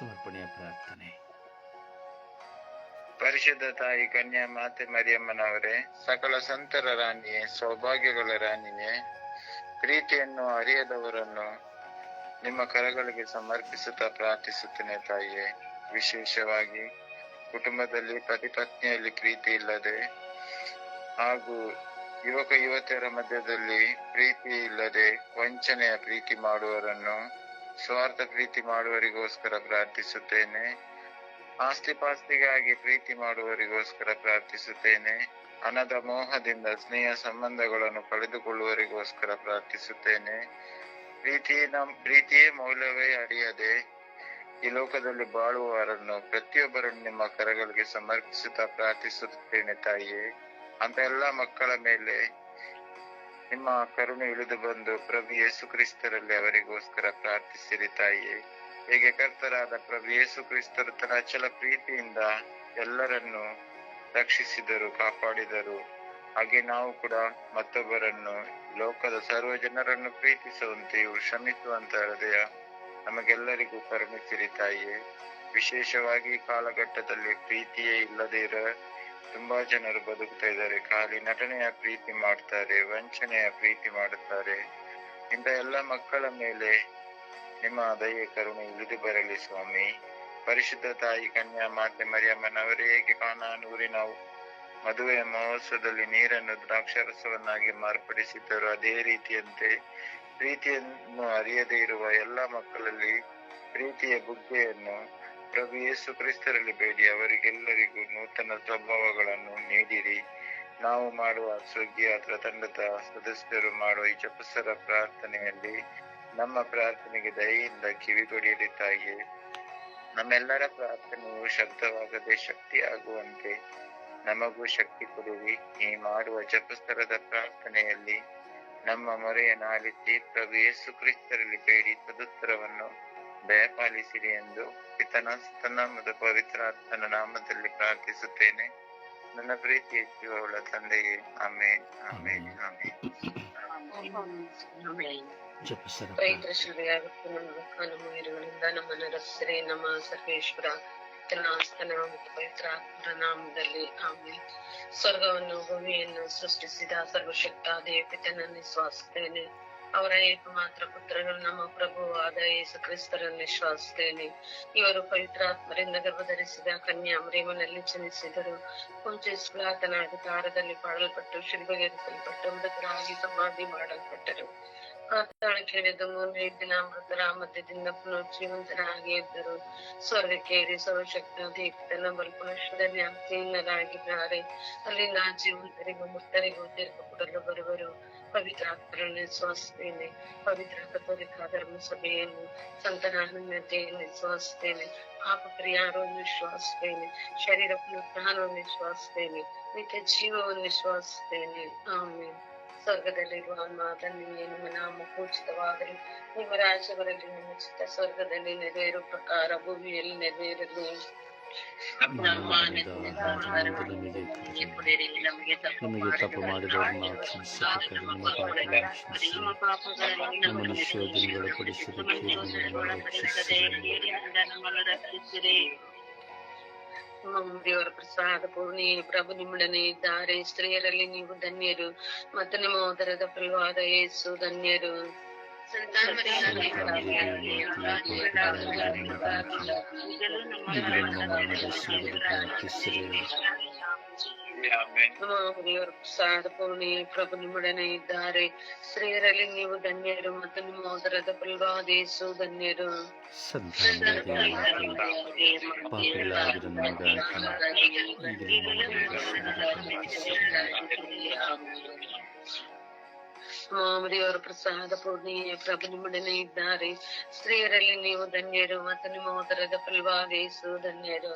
ಸಮರ್ಪಣೆಯ ಪ್ರಾರ್ಥನೆ. ಪರಿಶುದ್ಧ ತಾಯಿ ಕನ್ಯಾ ಮಾತೆ ಮರಿಯಮ್ಮನವರೇ, ಸಕಲ ಸಂತರ ರಾಣಿಯೇ, ಸೌಭಾಗ್ಯಗಳ ರಾಣಿಯೇ, ಪ್ರೀತಿಯನ್ನು ಅರಿಯದವರನ್ನು ನಿಮ್ಮ ಕರಗಳಿಗೆ ಸಮರ್ಪಿಸುತ್ತಾ ಪ್ರಾರ್ಥಿಸುತ್ತೇನೆ ತಾಯಿಯೇ. ವಿಶೇಷವಾಗಿ ಕುಟುಂಬದಲ್ಲಿ ಪತಿ ಪತ್ನಿಯಲ್ಲಿ ಪ್ರೀತಿ ಇಲ್ಲದೆ ಹಾಗೂ ಯುವಕ ಯುವತಿಯರ ಮಧ್ಯದಲ್ಲಿ ಪ್ರೀತಿ ಇಲ್ಲದೆ ವಂಚನೆಯ ಪ್ರೀತಿ ಮಾಡುವವರನ್ನು ಸ್ವಾರ್ಥ ಪ್ರೀತಿ ಮಾಡುವವರಿಗೋಸ್ಕರ ಪ್ರಾರ್ಥಿಸುತ್ತೇನೆ. ಆಸ್ತಿ ಪಾಸ್ತಿಗಾಗಿ ಪ್ರೀತಿ ಮಾಡುವವರಿಗೋಸ್ಕರ ಪ್ರಾರ್ಥಿಸುತ್ತೇನೆ. ಹಣದ ಮೋಹದಿಂದ ಸ್ನೇಹ ಸಂಬಂಧಗಳನ್ನು ಕಳೆದುಕೊಳ್ಳುವವರಿಗೋಸ್ಕರ ಪ್ರಾರ್ಥಿಸುತ್ತೇನೆ. ಪ್ರೀತಿ ನಮ್, ಪ್ರೀತಿಯೇ ಮೌಲ್ಯವೇ ಅರಿಯದೆ ಈ ಲೋಕದಲ್ಲಿ ಬಾಳುವವರನ್ನು ಪ್ರತಿಯೊಬ್ಬರನ್ನು ನಿಮ್ಮ ಕರಗಳಿಗೆ ಸಮರ್ಪಿಸುತ್ತಾ ಪ್ರಾರ್ಥಿಸುತ್ತೇನೆ ತಾಯಿಯೇ. ಅಂತ ಎಲ್ಲ ಮಕ್ಕಳ ಮೇಲೆ ನಿಮ್ಮ ಕರುಣೆ ಇಳಿದು ಬಂದು ಪ್ರಭು ಯೇಸು ಕ್ರಿಸ್ತರಲ್ಲಿ ಅವರಿಗೋಸ್ಕರ ಪ್ರಾರ್ಥಿಸಿರಿ ತಾಯಿಯೇ. ಹೇಗೆ ಕರ್ತರಾದ ಪ್ರಭು ಯೇಸು ಕ್ರಿಸ್ತರು ತನ್ನ ಅಚಲ ಪ್ರೀತಿಯಿಂದ ಎಲ್ಲರನ್ನು ರಕ್ಷಿಸಿದರು, ಕಾಪಾಡಿದರು. ಹಾಗೆ ನಾವು ಕೂಡ ಮತ್ತೊಬ್ಬರನ್ನು ಲೋಕದ ಸರ್ವ ಜನರನ್ನು ಪ್ರೀತಿಸುವಂತೆಯೂ ಶ್ರಮಿಸುವಂತ ಹೃದಯ ನಮಗೆಲ್ಲರಿಗೂ ಕರುಣಿಸಿರಿ ತಾಯಿಯೇ. ವಿಶೇಷವಾಗಿ ಕಾಲಘಟ್ಟದಲ್ಲಿ ಪ್ರೀತಿಯೇ ಇಲ್ಲದೇ ಇರೋ ತುಂಬಾ ಜನರು ಬದುಕ್ತಾ ಇದ್ದಾರೆ. ಖಾಲಿ ನಟನೆಯ ಪ್ರೀತಿ ಮಾಡ್ತಾರೆ, ವಂಚನೆಯ ಪ್ರೀತಿ ಮಾಡುತ್ತಾರೆ. ಇಂಥ ಎಲ್ಲ ಮಕ್ಕಳ ಮೇಲೆ ನಿಮ್ಮ ದಯ, ಕರುಣೆ ಇಳಿದು ಬರಲಿ ಸ್ವಾಮಿ. ಪರಿಶುದ್ಧ ತಾಯಿ ಕನ್ಯಾ ಮಾತೆ ಮರಿಯಮ್ಮನವರೇ, ಹೇಗೆ ಕಾನಾನೂರಿನ ಮದುವೆಯ ಮಹೋತ್ಸವದಲ್ಲಿ ನೀರನ್ನು ದ್ರಾಕ್ಷರಸವನ್ನಾಗಿ ಮಾರ್ಪಡಿಸಿದ್ದರು. ಅದೇ ರೀತಿಯಂತೆ ಪ್ರೀತಿಯನ್ನು ಅರಿಯದೇ ಇರುವ ಎಲ್ಲ ಮಕ್ಕಳಲ್ಲಿ ಪ್ರೀತಿಯ ಬುಗ್ಗೆಯನ್ನು ಪ್ರಭು ಯೇಸು ಕ್ರಿಸ್ತರಲ್ಲಿ ಬೇಡಿ, ಅವರಿಗೆಲ್ಲರಿಗೂ ನೂತನ ಸ್ವಭಾವಗಳನ್ನು ನೀಡಿರಿ. ನಾವು ಮಾಡುವ ಸುಗ್ಗಿಯಾತ್ರ ತಂಡದ ಸದಸ್ಯರು ಮಾಡುವ ಈ ಚಪಸರ ಪ್ರಾರ್ಥನೆಯಲ್ಲಿ ನಮ್ಮ ಪ್ರಾರ್ಥನೆಗೆ ದಯೆಯಿಂದ ಕಿವಿಗೊಡಿಯಲಿ ತಾಯಿಯೇ ನಮ್ಮೆಲ್ಲರ ಪ್ರಾರ್ಥನೆಯು ಶಬ್ದವಾಗದೆ ಶಕ್ತಿ ಆಗುವಂತೆ ನಮಗೂ ಶಕ್ತಿ ಕೊಡುವಿ ಈ ಮಾಡುವ ಜಪಸ್ತರದ ಪ್ರಾರ್ಥನೆಯಲ್ಲಿ ನಮ್ಮ ಮೊರೆಯನ್ನು ಆಲಿಸಿ ಪ್ರಭು ಯೇಸು ಕ್ರಿಸ್ತರಲ್ಲಿ ಬೇಡಿ. ಸದುತ್ತರವನ್ನು ದಯಪಾಲಿಸಿರಿ ಎಂದು ಪಿತನ ಸುತನ ಮತ್ತು ಪವಿತ್ರಾತ್ಮನ ನಾಮದಲ್ಲಿ ಪ್ರಾರ್ಥಿಸುತ್ತೇನೆ. ನನ್ನ ಪ್ರೀತಿ ಹೆಚ್ಚುವವಳ ತಂದೆಯೇ. ಆಮೇಲೆ ಆಮೇಲೆ ಆಮೇಲೆ ಜಪಿಸರ ಪವಿತ್ರ ವೀರಗಳಿಂದ ನಮ್ಮನ್ನು ರಕ್ಷಿಸಿರಿ ನಮ್ಮ ಸರ್ವೇಶ್ವರ ಸ್ತನ ಮತ್ತು ಪವಿತ್ರ ಆತ್ಮರ ನಾಮದಲ್ಲಿ ಆಮೇಲೆ ಸ್ವರ್ಗವನ್ನು ಭೂಮಿಯನ್ನು ಸೃಷ್ಟಿಸಿದ ಸರ್ವಶಕ್ತ ದೇವಿತನನ್ನು ವಿಶ್ವಾಸಿಸ್ತೇನೆ ಅವರ ಏಕಮಾತ್ರ ಪುತ್ರರು ನಮ್ಮ ಪ್ರಭುವಾದ ಯೇಸು ಕ್ರಿಸ್ತರನ್ನು ವಿಶ್ವಾಸಿಸ್ತೇನೆ ಇವರು ಪವಿತ್ರಾತ್ಮರಿಂದ ಗರ್ಭಧರಿಸಿದ ಕನ್ಯಾ ಮರಿಮನಲ್ಲಿ ಜನಿಸಿದರು. ಪೂಜಿಸಲಾತನಾದ ತಾರದಲ್ಲಿ ಪಾಡಲ್ಪಟ್ಟು, ಶಿಲ್ಪಗೇರಿಸಲ್ಪಟ್ಟು, ಮೃತರಾಗಿ ಸಮಾಧಿ ಮಾಡಲ್ಪಟ್ಟರು. ಕೇಳಿದ ಮೂರನೇ ದಿನ ಮೃತರ ಮಧ್ಯದಿಂದ ಪುನರ್ಜೀವಂತರಾಗಿ ಇದ್ದರು ಸ್ವರ್ಗಕ್ಕೆ ಏರಿ ಸರ್ವಶಕ್ತ ದೀಪ್ತನ ಬಲ್ಪುನಶ್ವರನೇ ಅಲ್ಲಿ ಅಲ್ಲಿಂದ ಜೀವಂತರಿಗೂ ಮೃತರಿಗೂ ತೀರ್ಪು ಕೊಡಲು ಬರುವರು. ಪವಿತ್ರಾತ್ಮರನ್ನು ವಿಶ್ವಾಸಿಸ್ತೇನೆ ಪವಿತ್ರ ಕಥೋಲಿಕ ಧರ್ಮ ಸಭೆಯನ್ನು ಸಂತನಾನತೆಯನ್ನು ವಿಶ್ವಾಸಿಸ್ತೇನೆ ಪಾಪ ಪರಿಹಾರವನ್ನು ವಿಶ್ವಾಸಿಸ್ತೇನೆ ಶರೀರ ಪುನಃವನ್ನು ವಿಶ್ವಾಸಿಸ್ತೇನೆ ನಿತ್ಯ ಜೀವವನ್ನು ವಿಶ್ವಾಸಿಸ್ತೇನೆ ಆಮೇಲೆ ಸ್ವರ್ಗದಲ್ಲಿರುವ ಮಾತನ್ನೇ ನಿಮ್ಮ ನಾಮ ಪೂಜಿತವಾಗಲಿ ನಿಮ್ಮ ರಾಜ್ಯಗಳಲ್ಲಿ ನಿಮ್ಮ ಚಿತ್ತ ಸ್ವರ್ಗದಲ್ಲಿ ನೆರವೇರುವ ಪ್ರಕಾರ ಭೂಮಿಯಲ್ಲಿ ನೆರವೇರಲಿ ನಮ್ಮ ಅನುದಿನದ ಆಹಾರವನ್ನು ನಮಗೆ ಕೊಡಿರಿ, ನಮಗೆ ತಪ್ಪು ನಮಗೆ ತಪ್ಪು ಮಾಡಿದವರನ್ನು ನಾವು ಕ್ಷಮಿಸಬೇಕು ನಮ್ಮ ಪಾಪಗಳನ್ನು ಕ್ಷಮಿಸಿ ನಮ್ಮ ಪಾಪಗಳನ್ನು ನಮ್ಮ ನಮಗೆ ನಿಶ್ಚಯದಿಂದ ಪಡಿಸಿದ ಕೀರನ್ನು ರಕ್ಷಿಸಿರಿ ನಮ್ಮನ್ನು ರಕ್ಷಿಸಿರಿ ದೇವರ ಪ್ರಸಾದ ಪೂರ್ಣಿ ಪ್ರಭು ನಿಮ್ಮೊಡನೆ ಇದ್ದಾರೆ ಸ್ತ್ರೀಯರಲ್ಲಿ ನೀವು ಧನ್ಯರು ಮತ್ತು ನಿಮ್ಮ ಉದರದ ಫಲವಾದ ಯೇಸು ಧನ್ಯರು ಈಗಲೂ ನಮ್ಮ ಮನಸ್ಸಿನಲ್ಲಿ ಪ್ರಾರ್ಥಿಸಿರಿ ಆಮೇಲೆ ನಮ್ಮ ದೇವರ ಪ್ರಸಾದ ಪೂರ್ಣಿ ಪ್ರಭು ನಿಮ್ಮೊಡನೆ ಇದ್ದಾರೆ ಸ್ತ್ರೀಯರಲ್ಲಿ ನೀವು ಧನ್ಯರು ಮತ್ತು ನಿಮ್ಮ ಉದರದ ಫಲವಾದ ಯೇಸು ಧನ್ಯರು ಸಂತಾನ ದೇವರ ಪ್ರಸಾದ ಪೂರ್ಣಿ ಪ್ರಭು ನಿಮ್ಮೊಡನೆ ಇದ್ದಾರೆ. ಸ್ತ್ರೀಯರಲ್ಲಿ ನೀವು ಧನ್ಯರು ಮತ್ತು ನಿಮ್ಮ ಉದರದ ಫಲವಾದ ಯೇಸು ಧನ್ಯರು.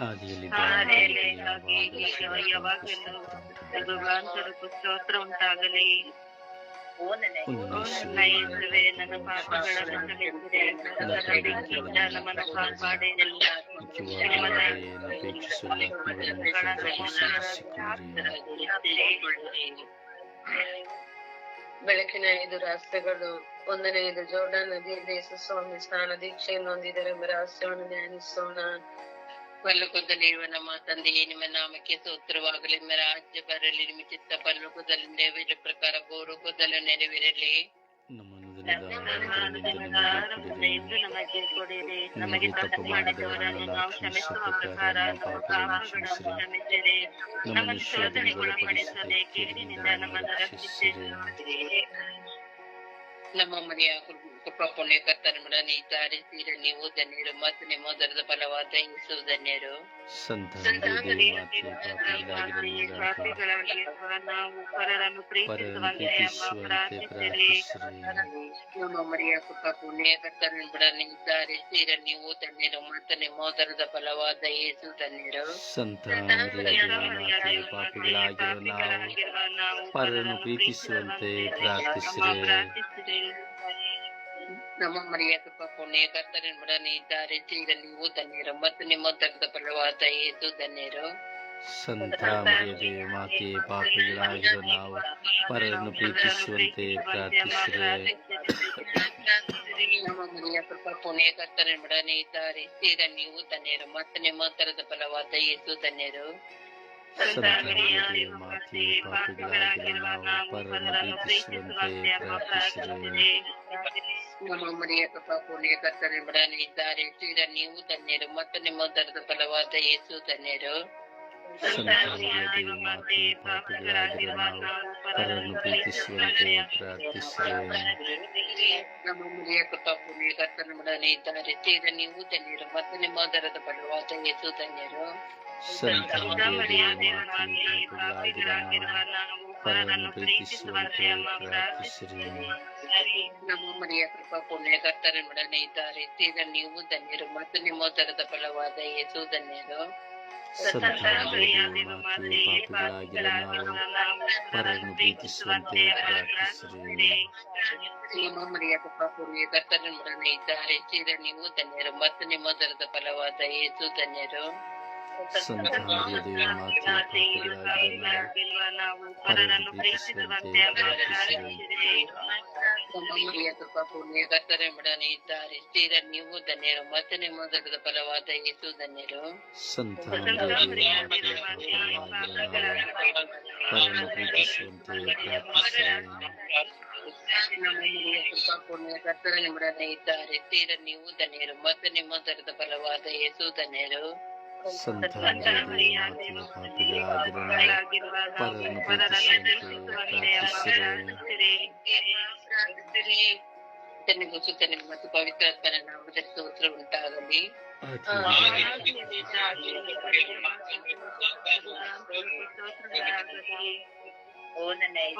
ಆದಿಯಲ್ಲಿ ಯಾವಾಗಲೂ, ಸ್ತೋತ್ರ ಉಂಟಾಗಲಿ. ನನ್ನ ಪಾಪಗಳನ್ನು ಕ್ಷಮಿಸಿರಿ ನನ್ನ ಕಡೆಯಿಂದ ನಮ್ಮನ್ನು ಕಾಪಾಡಿ ಎಲ್ಲ ನಿಜವಾದ ಅಪೇಕ್ಷಿಸುವ ಆತ್ಮಗಳನ್ನು ಸಂರಕ್ಷಿಸಿಕೊಳ್ಳಿರಿ ಬೆಳಕಿನ ಐದು ರಾಷ್ಟ್ರಗಳು ಒಂದನೆಯದು ಜೋರ್ಡಾನ್ ನದಿಯಲ್ಲಿ ಯೇಸುಸ್ವಾಮಿ ಸ್ನಾನ ದೀಕ್ಷೆಯನ್ನು ಹೊಂದಿದರೆಂಬ ರಹಸ್ಯವನ್ನು ಧ್ಯಾನಿಸೋಣ ಪರಲೋಕದಲ್ಲಿರುವ ನಮ್ಮ ತಂದೆಯೇ ನಿಮ್ಮ ನಾಮಕ್ಕೆ ಸೂತ್ರವಾಗಲಿ ನಿಮ್ಮ ರಾಜ್ಯ ಬರಲಿ ನಿಮ್ಮ ಚಿತ್ತ ಪಲ್ಲುಕದಲ್ಲಿ ನೆರವೇರ ಪ್ರಕಾರ ಭೂಲೋಕದಲ್ಲೂ ನೆರವೇರಲಿ. ನಮಗೆ ಕೊಡಿರಿ. ನಮಗೆ ತಪ್ಪು ಮಾಡಿದವರನ್ನು ನಾವು ಕ್ಷಮಿಸುವ ಪ್ರಕಾರ ನಮ್ಮ ಪಾಪಗಳನ್ನು ಕ್ಷಮಿಸಿರಿ. ನಮ್ಮನ್ನು ನಮ್ಮನ್ನು ರಕ್ಷಿಸಿರಿ. ನಮ್ಮ ಮನೆಯ ಪುಣ್ಯ ಕರ್ತನ ಇದ್ದಾರೆ ಸೀರ ನೀವು ಧನ್ಯರು ಮತ್ತು ನಿಮ್ಮ ದರದ ಫಲವಾದ ಯೇಸು ಧನ್ಯರು. ನಾವು ಪರರನ್ನು ಪ್ರೀತಿಸುವಂತೆ ಪ್ರಾರ್ಥಿಸಿರಿ ನಮ್ಮ ಮನೆಯ ಕೃಪಾ ಪುಣ್ಯ ಕರ್ತನ ಇದ್ದಾರೆ ಸೀರ ನೀವು ಧನ್ಯರು ಮತ್ತು ನಿಮ್ಮ ದರದ ಫಲವಾದ ಯೇಸು ಧನ್ಯರು. ಸಂತಾನದಲ್ಲಿ ಮಾತೆ ಪಾಪಿಗಳಾಗಿರುವ ನಾವು ಪರರನ್ನು ಪ್ರೀತಿಸುವಂತೆ ಪ್ರಾರ್ಥಿಸಿರಿ. ನಮ್ಮ ಮನೆಯ ಕೃಪಾ ಪುಣ್ಯ ಕರ್ತನ ಇದ್ದಾರೆ ಸೀರ ನೀವು ಧನ್ಯರು ಮತ್ತು ನಿಮ್ಮ ದರದ ಫಲವಾದ ಯೇಸು ಧನ್ಯರು ಸಂತಾನದಲ್ಲಿ ಮಾತೆ ಪಾಪಿಗಳಾಗಿರುವ ನಾವು ಪರರನ್ನು ಪ್ರೀತಿಸುವಂತೆ ಪ್ರಾರ್ಥಿಸಿರಿ ನಮ್ಮ ಮನೆಯ ಕೃಪಾ ಪುಣ್ಯ ಕರ್ತನ ಇದ್ದಾರೆ ಸೀರ ನೀವು ಧನ್ಯರು ಮತ್ತು ನಿಮ್ಮ ದರದ ಫಲವಾದ ಯೇಸು ಧನ್ಯರು ಸಂತಾನದಲ್ಲಿ ಮಾತೆ ಪಾಪಿಗಳಾಗಿರುವ ನಾವು ಪರರನ್ನು ಪ್ರೀತಿಸುವಂತೆ ಪ್ರಾರ್ಥಿಸಿರಿ ನಮ್ಮ ಮನೆಯ ಕೃಪಾ ಪುಣ್ಯ ಕರ್ತನ ಇದ್ದಾರೆ ಸೀರ ನೀವು ಧನ್ಯರು ಮತ್ತು ನಿಮ್ಮ ದರದ ಫಲವಾದ ಯೇಸು ಧನ್ಯರು ಸಂತಾನದಲ್ಲಿ ಮಾತೆ ಪಾಪಿಗಳಾಗಿರುವ ನಾವು ಪರರನ್ನು ಪ್ರೀತಿಸುವಂತೆ ಪ್ರಾರ್ಥಿಸಿರಿ ನಮ್ಮ ಮನೆಯ ಕೃಪಾ ಪುಣ್ಯ ಕರ್ತನ ಇದ್ದಾರೆ ಸೀರ ನೀವು ಧನ್ಯರು ಮತ್ತು ನಿಮ್ಮ ದರದ ಫಲವಾದ ಯೇಸು ಧನ್ಯರು ಸಂತಾನದಲ್ಲಿ ಮಾತೆ ಪಾಪಿಗಳಾಗಿರುವ ನಾವು ಪರರನ್ನು ಪ್ರೀತಿಸುವಂತೆ ಪ್ರಾರ್ಥಿಸಿರಿ ನಮ್ಮ ಮನೆಯ ಕೃಪಾ ಪುಣ್ಯ ಕರ್ತನ ಇದ್ದಾರೆ ಸೀರ ನೀವು ಧನ್ಯರು ಮತ್ತು ನಿಮ್ಮ ದರದ ಫಲವಾದ ಯೇಸು ಧನ್ಯರು ಸಂತಾನದಲ್ಲಿ ಮಾತೆ ಪಾಪಿಗಳಾಗಿರುವ ನಾವು ಪರರನ್ನು ಪ್ರೀತಿಸುವಂತೆ ಪ್ರಾರ್ಥಿಸಿರಿ ನಿಮ್ಮ ಮನೆಯ ಕೃಪಾ ಪುಣ್ಯ ಕರ್ತನ ಇದ್ದಾರೆ ಸೀರ ನೀವು ಧನ್ಯರು ಮತ್ತು ನಿಮ್ಮ ದರದ ಫಲವಾದ ಯೇಸು ಧನ್ಯರು ಸಂತಾನದಲ್ಲಿ ಮಾತೆ ಪಾಪಿಗಳಾಗಿರುವ ನಾವು ಪರರನ್ನು ಪ್ರೀತಿಸುವಂತೆ ಪ್ರಾರ್ಥಿಸಿರಿ ನಮ್ಮ ಮನೆಯ ಕೃಪಾ ಪುಣ್ಯ ಕರ್ತನ ಇದ್ದಾರೆ ಸೀರ ನೀವು ಧನ್ಯರು ಮತ್ತು ನಿಮ್ಮ ದರದ ಫಲವಾದ ಯೇಸು ಧನ್ಯರು ಸಂತಾನದಲ್ಲಿ ಮಾತೆ ಪಾಪಿಗಳಾಗಿರುವ ಪರರನ್ನು ಪ್ರೀತಿಸುವಂತೆ ಪ್ರಾರ್ಥಿಸಿರಿ ನಮ್ಮ ಮನೆಯ ಕೃಪಾ ಪುಣ್ಯ ಕರ್ತನ ಇದ್ದಾರೆ ಸೀರ ನೀವು ಧನ್ಯರು ಮತ್ತು ನಿಮ್ಮ ದರದ ಫಲವಾದ ಯೇಸು ಧನ್ಯರು ಸಂತಾನದಲ್ಲಿ ಮಾತೆ ಪಾಪಿಗಳಾಗಿರುವ ನಾವು ಪರರನ್ನು ಪ್ರೀತಿಸುವಂತೆ ಪ್ರಾರ್ಥಿಸಿರಿ ತನಗೂ ಸುತ್ತನಿಗೂ ಮತ್ತು ಪವಿತ್ರಾತ್ಮನ ನಾಮದ ಸ್ತೋತ್ರ ಉಂಟಾಗಲಿ ಓ ನನ್ನ ರಾಸ್ಯ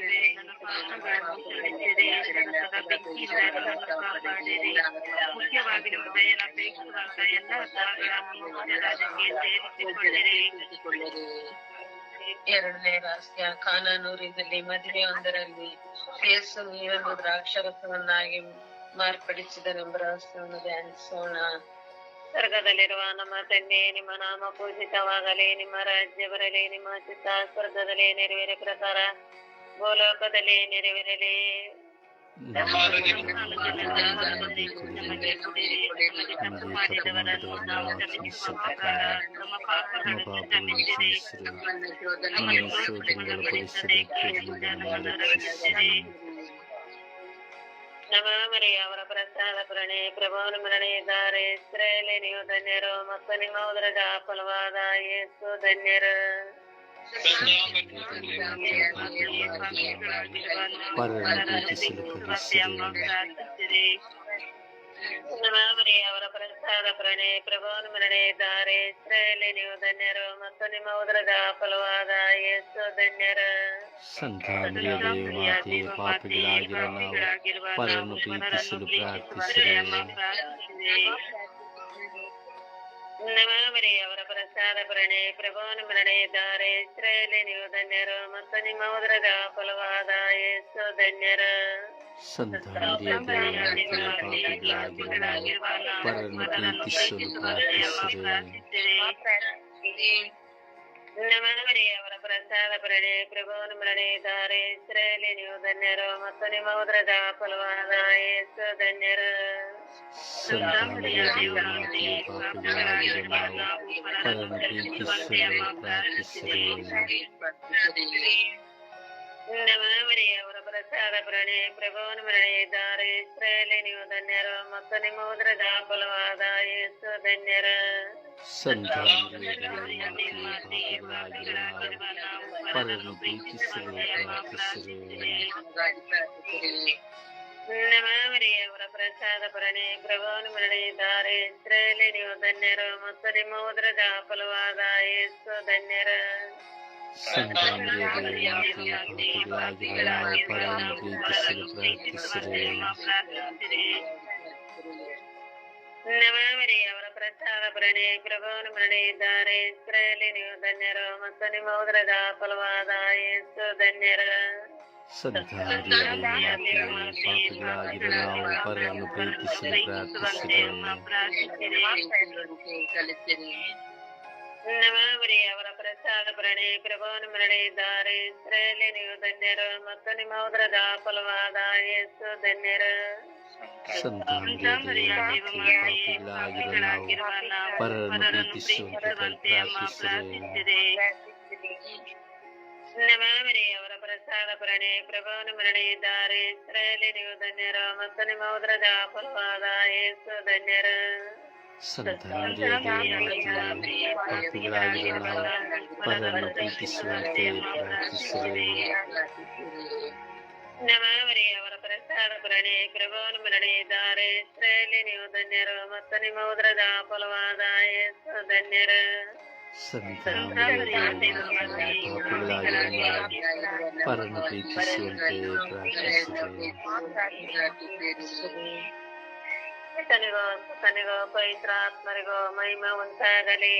ಕಾನೂರಿನಲ್ಲಿ ಮದುವೆ ಒಂದರಲ್ಲಿ ಎಲ್ಲ ಸೇರಿಸಿಕೊಳ್ಳಿರಿ. ಎರಡನೇ ರಹಸ್ಯ ಯೇಸು ನೀರನ್ನು ದ್ರಾಕ್ಷರಸವನ್ನಾಗಿ ಮಾರ್ಪಡಿಸಿದನೆಂಬ ರಹಸ್ಯವನ್ನು ಧ್ಯಾನಿಸೋಣ ಸ್ವರ್ಗದಲ್ಲಿರುವ ನಮ್ಮ ತಂದೆ ನಿಮ್ಮ ನಾಮ ಪೂಜಿತವಾಗಲಿ ನಿಮ್ಮ ರಾಜ್ಯ ಬರಲಿ ನಿಮ್ಮ ಚಿತ್ತ ಸ್ವರ್ಗದಲ್ಲಿ ನೆರವೇರ ಪ್ರಕಾರ ಗೋಲೋಕದಲ್ಲಿ ನೆರವೇರಲಿ. ಮಾಡಿದವರನ್ನು ನಾವು ಕ್ಷಮಿಸುವ ಪ್ರಕಾರ ನಮ್ಮ ಪಾಪಗಳನ್ನು ನಮ್ಮನ್ನು ನಮ್ಮನ್ನು ನಮ್ಮ ಮರಿಯ ಅವರ ಪ್ರಸಾದ ಪ್ರಣೆ ಪ್ರಭಾವನ ಮರಣೆ ಇದ್ದಾರೆ ಇಸ್ರಾಯೇಲಿ ನೀವು ಧನ್ಯರು ಮತ್ತು ನಿಮ್ಮ ಉದರದ ಫಲವಾದ ಯೇಸು ಧನ್ಯರು ಪರರನ್ನು ಪ್ರೀತಿಸಲು ಕಲಿಸಿರಿ ನಮ್ಮ ಮರಿಯ ಅವರ ಪ್ರಸಾದ ಪ್ರಣೆ ಪ್ರಭಾವನ ಮರಣೆ ಇದ್ದಾರೆ ಇಸ್ರಾಯೇಲಿ ನೀವು ಧನ್ಯರು ಮತ್ತು ನಿಮ್ಮ ಉದರದ ಫಲವಾದ ಯೇಸು ಧನ್ಯರು ಸಂತಾನದಲ್ಲಿ ಮಾತೆ ಪಾಪಿಗಳಾಗಿರುವ ನಾವು ಪರರನ್ನು ಪ್ರೀತಿಸಲು ಪ್ರಾರ್ಥಿಸಿರಿ ನಮ್ಮ ಮರಿಯ ಅವರ ಪ್ರಸಾದ ಪ್ರಣೆ ಪ್ರಭಾವನ ಮರಣೆ ಇದ್ದಾರೆ ಇಸ್ರಾಯೇಲಿ ನೀವು ಧನ್ಯರು ಮತ್ತು ನಿಮ್ಮ ಉದರದ ಫಲವಾದ ಯೇಸು ಧನ್ಯರು ಸಂತಾನದಲ್ಲಿ ಮಾತೆ ಪಾಪಿಗಳಾಗಿರುವ ನಾವು ಪರರನ್ನು ಪ್ರೀತಿಸಲು ಪ್ರಾರ್ಥಿಸಿರಿ ನಮ್ಮ ಮರಿಯ ಅವರ ಪ್ರಸಾದ ಪ್ರಣೆ ಪ್ರಭಾವನ ಮರಣೆ ಇದ್ದಾರೆ ಇಸ್ರಾಯೇಲಿ ನೀವು ಧನ್ಯರು ಮತ್ತು ನಿಮ್ಮ ಉದರದ ಫಲವಾದ ಯೇಸು ಧನ್ಯರು ಸಂತಾನದಲ್ಲಿ ಮಾತೆ ಪಾಪಿಗಳಾಗಿರುವ ನಾವು ಪರರನ್ನು ಪ್ರೀತಿಸಲು ಪ್ರಾರ್ಥಿಸಿರಿ ನಮಾವರಿ ಅವರ ಪ್ರಸಾದ ಪ್ರಣೆ ಪ್ರಭುವನ ಮರಣಿದ್ದಾರೆ ಇಸ್ರಾಯೇಲಿ ನೀವು ಧನ್ಯರು ಮತ್ತು ನಿಮ್ಮ ಉದರದ ಫಲವಾದ ಯೇಸು ಧನ್ಯರು ಸಂತ ಮರಿಯ ಪಾಪಿಗಳಾಗಿರುವ ನಾವು ಪರನ್ನು ಪ್ರೀತಿಸಲು ಪ್ರಾರ್ಥಿಸಿರಿ ನಮಾವರಿ ಅವರ ಪ್ರಸಾದ ಪ್ರಣೆ ಪ್ರಭುವನ ಮರಣಿದ್ದಾರೆ ಇಸ್ರಾಯೇಲಿ ನೀವು ಧನ್ಯರು ಮತ್ತು ನಿಮ್ಮ ಉದರದ ಫಲವಾದ ಯೇಸು ಧನ್ಯರು ಸಂತ ಮರಿಯ ಪಾಪಿಗಳಾಗಿರುವ ನಾವು ಪರನ್ನು ಪ್ರೀತಿಸಲು ಪ್ರಾರ್ಥಿಸಿರಿ ನಮಾವರಿ ಅವರ ಪ್ರಸಾದ ಪ್ರಣೆ ಪ್ರಭುವನ ಮರಣಿದ್ದಾರೆ ಇಸ್ರಾಯೇಲಿ ನೀವು ಧನ್ಯರು ಮತ್ತು ನಿಮ್ಮ ಉದರದ ಫಲವಾದ ಯೇಸು ಧನ್ಯರು ಸಂತ ಮರಿಯ ಪಾಪಿಗಳಾಗಿರುವ ನಾವು ಪರನ್ನು ಪ್ರೀತಿಸಲು ಪ್ರಾರ್ಥಿಸಿರಿ ನಮಾವರಿ ಅವರ ಪ್ರಸಾದ ಪ್ರಣೆ ಪ್ರಭುವನ ಮರಣಿದ್ದಾರೆ ಇಸ್ರಾಯೇಲಿ ನೀವು ಧನ್ಯರು ಮತ್ತು ನಿಮ್ಮ ಉದರದ ಫಲವಾದ ಯೇಸು ಧನ್ಯರು ಸಂತ ಮರಿಯ ಪಾಪಿಗಳಾಗಿರುವ ನಾವು ಪರನ್ನು ಪ್ರೀತಿಸಲು ಪ್ರಾರ್ಥಿಸಿರಿ ನಮಾವರಿ ಅವರ ಪ್ರಸಾದ ಪ್ರಣೆ ಪ್ರಭುವನ ಮರಣಿದ್ದಾರೆ ಇಸ್ರಾಯೇಲಿ ನೀವು ಧನ್ಯರು ಮತ್ತು ನಿಮ್ಮ ಉದರದ ಫಲವಾದ ಯೇಸು ಧನ್ಯರು ಸಂತ ಮರಿಯ ಪಾಪಿಗಳಾಗಿರುವ ನಾವು ಪರನ್ನು ಪ್ರೀತಿಸಲು ಪ್ರಾರ್ಥಿಸಿರಿ ನಮಾವರಿ ಅವರ ಪ್ರಸಾದ ಪ್ರಣೆ ಪ್ರಭುವನ ಮರಣಿದ್ದಾರೆ ಇಸ್ರಾಯೇಲಿ ನೀವು ಧನ್ಯರು ಮತ್ತು ನಿಮ್ಮ ಉದರದ ಫಲವಾದ ಯೇಸು ಧನ್ಯರು ಸಂತ ಮರಿಯ ಪಾಪಿಗಳಾಗಿರುವ ನಾವು ಪರನ್ನು ಪ್ರೀತಿಸುವಂತೆ ಪ್ರಾರ್ಥಿಸಿರಿ ನಮಾವರಿ ಅವರ ಪ್ರಸಾದ ಪ್ರಣೆ ಪ್ರಭುವನ ಮರಣಿದ್ದಾರೆ ಇಸ್ರಾಯೇಲಿ ನೀವು ಧನ್ಯರು ಮತ್ತು ನಿಮ್ಮ ಉದರದ ಫಲವಾದ ಯೇಸು ಧನ್ಯರು ಸಂತ ಮರಿಯ ಪಾಪಿಗಳಾಗಿರುವ ನಾವು ಪರನ್ನು ಪ್ರೀತಿಸುವಂತೆ ಪ್ರಾರ್ಥಿಸಿರಿ ನಮಾವರಿ ಅವರ ಪ್ರಸಾದ ಪ್ರಣೆ ಪ್ರಭುವನ ಮರಣಿದ್ದಾರೆ ಇಸ್ರಾಯೇಲಿ ನೀವು ಧನ್ಯರು ಮತ್ತು ನಿಮ್ಮ ಉದರದ ಫಲವಾದ ಯೇಸು ಧನ್ಯರು ಸಂತ ಮರಿಯ ಪಾಪಿಗಳಾಗಿರುವ ನಾವು ಪರನ್ನು ಪ್ರೀತಿಸುವಂತೆ ಪ್ರಾರ್ಥಿಸಿರಿ ತನಿಗೋ ಸುತನಿಗೋ ಪವಿತ್ರಾತ್ಮರಿಗೋ ಮಹಿಮೆ ಉಂಟಾಗಲಿ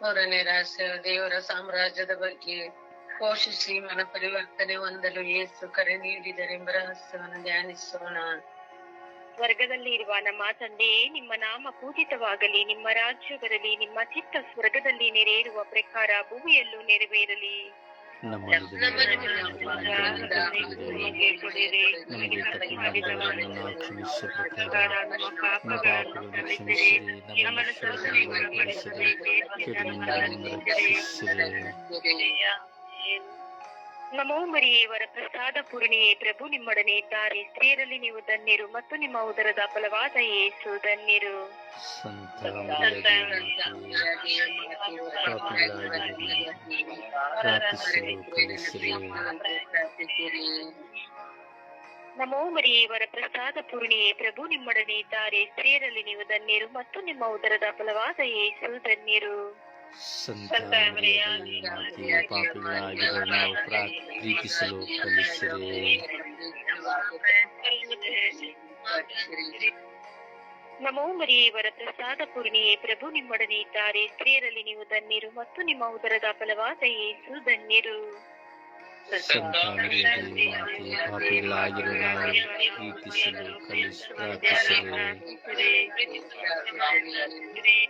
ಮೂರನೇ ರಾಷ್ಟ್ರ ದೇವರ ಸಾಮ್ರಾಜ್ಯದ ಬಗ್ಗೆ ಪೋಷಿಸಿ ಮನ ಪರಿವರ್ತನೆ ಹೊಂದಲು ಯೇಸು ಕರೆ ನೀಡಿದರೆಂಬ ರಹಸ್ಯವನ್ನು ಧ್ಯಾನಿಸೋಣ ಸ್ವರ್ಗದಲ್ಲಿ ಇರುವ ನಮ್ಮ ತಂದೆಯೇ ನಿಮ್ಮ ನಾಮ ಪೂಜಿತವಾಗಲಿ ನಿಮ್ಮ ರಾಜ್ಯ ಬರಲಿ ನಿಮ್ಮ ಚಿತ್ತ ಸ್ವರ್ಗದಲ್ಲಿ ನೆರೆಯಿರುವ ಪ್ರಕಾರ ಭೂಮಿಯಲ್ಲೂ ನೆರವೇರಲಿ ನಮ್ಮ ನಮೋ ಮರಿಯೇವರ ಪ್ರಸಾದ ಪೂರ್ಣಿಯೇ ಪ್ರಭು, ನಿಮ್ಮೊಡನೆ ಇದ್ದಾರೆ. ಸ್ತ್ರೀಯರಲ್ಲಿ ನೀವು ಧನ್ಯರು ಮತ್ತು ನಿಮ್ಮ ಉದರದ ಫಲವಾದ ಯೇಸು ಧನ್ಯರು. ನಮೋ ಮರಿಯೇವರ ಪ್ರಸಾದ ಪೂರ್ಣಿಯೇ ಪ್ರಭು, ನಿಮ್ಮೊಡನೆ ಇದ್ದಾರೆ. ಸ್ತ್ರೀಯರಲ್ಲಿ ನೀವು ಧನ್ಯರು ಮತ್ತು ನಿಮ್ಮ ಉದರದ ಫಲವಾದ ಯೇಸು ಧನ್ಯರು. ಸಂತ ಪಾಪಿಗಳಾಗಿರುವ ನಾವು ಪ್ರಾ- ಪ್ರೀತಿಸಲು ಕಲಿಸಿರಿ. ನಮೋ ಮರಿಯೇವರ ಪ್ರಸಾದ ಪೂರ್ಣಿಯೇ ಪ್ರಭು ನಿಮ್ಮೊಡನೆ ಇದ್ದಾರೆ. ಸ್ತ್ರೀಯರಲ್ಲಿ ನೀವು ಧನ್ಯರು ಮತ್ತು ನಿಮ್ಮ ಉದರದ ಫಲವಾದ ಯೇಸು ಧನ್ಯರು. ಸಂತ ಪಾಪಿಗಳಾಗಿರುವ ನಾವು ಪ್ರೀತಿಸಲು ಕಲಿಸಿ ಪ್ರಾರ್ಥಿಸಿರಿ.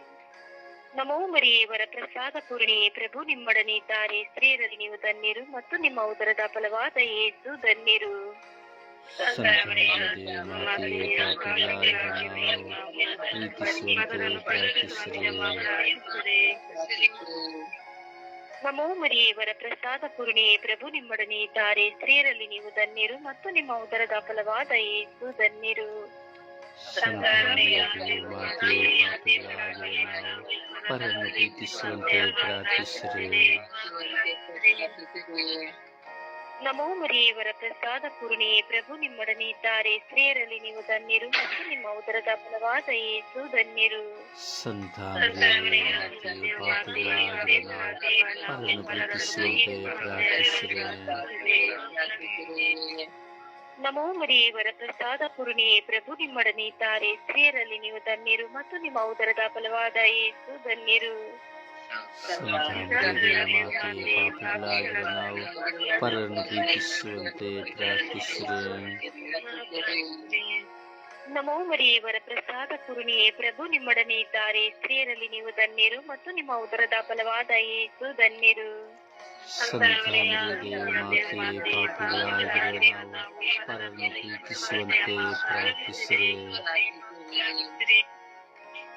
ನಮೋ ಮರಿಯೇವರ ಪ್ರಸಾದ ಪೂರ್ಣಿಯೇ ಪ್ರಭು ನಿಮ್ಮೊಡನೆ ಇದ್ದಾರೆ ಸ್ತ್ರೀಯರಲ್ಲಿ ನೀವು ಧನ್ಯರು ಮತ್ತು ನಿಮ್ಮ ಉದರದ ಫಲವಾದ ಏಸು ಧನ್ಯರು. ನಮೋ ಮರಿಯೇವರ ಪ್ರಸಾದ ಪೂರ್ಣಿಯೇ ಪ್ರಭು ನಿಮ್ಮೊಡನೆ ಇದ್ದಾರೆ ಸ್ತ್ರೀಯರಲ್ಲಿ ನೀವು ಧನ್ಯರು ಮತ್ತು ನಿಮ್ಮ ಉದರದ ಫಲವಾದ ಏಸು ಧನ್ಯರು. ಪರನ್ನು ಪ್ರೀತಿಸುವಂತೆ ಪ್ರಾರ್ಥಿಸಿರಿ ನಮೋ ಮರಿಯವರ ಪ್ರಸಾದ ಪೂರ್ಣಿಯೇ ಪ್ರಭು ನಿಮ್ಮೊಡನೆ ಇದ್ದಾರೆ ಸ್ತ್ರೀಯರಲ್ಲಿ ನೀವು ಧನ್ಯರು ಮತ್ತು ನಿಮ್ಮ ಉದರದ ಫಲವಾದ ಯೇಸು ಧನ್ಯರು. ಸಂತ ನಮೋ ಮರಿಯವರ ಪ್ರಸಾದ ಪೂರ್ಣಿಯೇ ಪ್ರಭು ನಿಮ್ಮೊಡನೆ ಇದ್ದಾರೆ ಸ್ತ್ರೀಯರಲ್ಲಿ ನೀವು ಧನ್ಯರು ಮತ್ತು ನಿಮ್ಮ ಉದರದ ಫಲವಾದ ಏಸು ಧನ್ಯರು. ನಾವು ನಮೋ ಪ್ರಸಾದ ಪೂರ್ಣಿಯೇ ಪ್ರಭು ನಿಮ್ಮೊಡನೆ ಇದ್ದಾರೆ ಸ್ತ್ರೀಯರಲ್ಲಿ ನೀವು ಧನ್ಯರು ಮತ್ತು ನಿಮ್ಮ ಉದರದ ಫಲವಾದ ಏಸು ಧನ್ಯರು. ಸಂತ ಮರಿಯೇ, ಮಾತೆಯೇ, ಪಾಪಿಗಳಾಗಿರುವ ನಾವು ಪರನ್ನು ಪ್ರೀತಿಸುವಂತೆ ಪ್ರಾರ್ಥಿಸಿರಿ